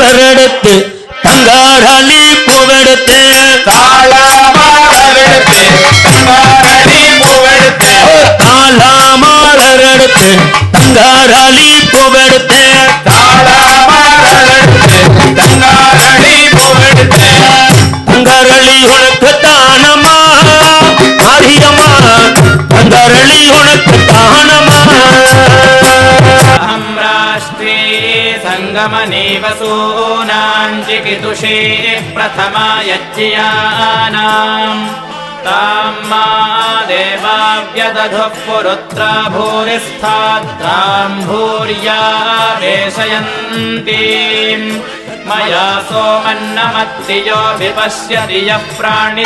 மலர் எடுத்து தங்காரளி பூவெடுத்து. தாளமாளவெடுத்து தங்காரணி பூவெடுத்து. தாளா மலர் எடுத்து தங்காரளி பூவெடுத்து. தாளமாளவெடுத்து தங்காரணி பூவெடுத்து. உனக்கு தானமா மாரியம்மா தங்கரளி உனக்கு सङ्गमनेव सूनाञ्चिकितुषे प्रथमा यज्ञियानाम् तां मा देवाव्यदधुः पुरुत्रा भूरिस्थात्रां भूर्या वेशयन्तीम् मया सोमन्नमत्तियो विपश्यति यः प्राणि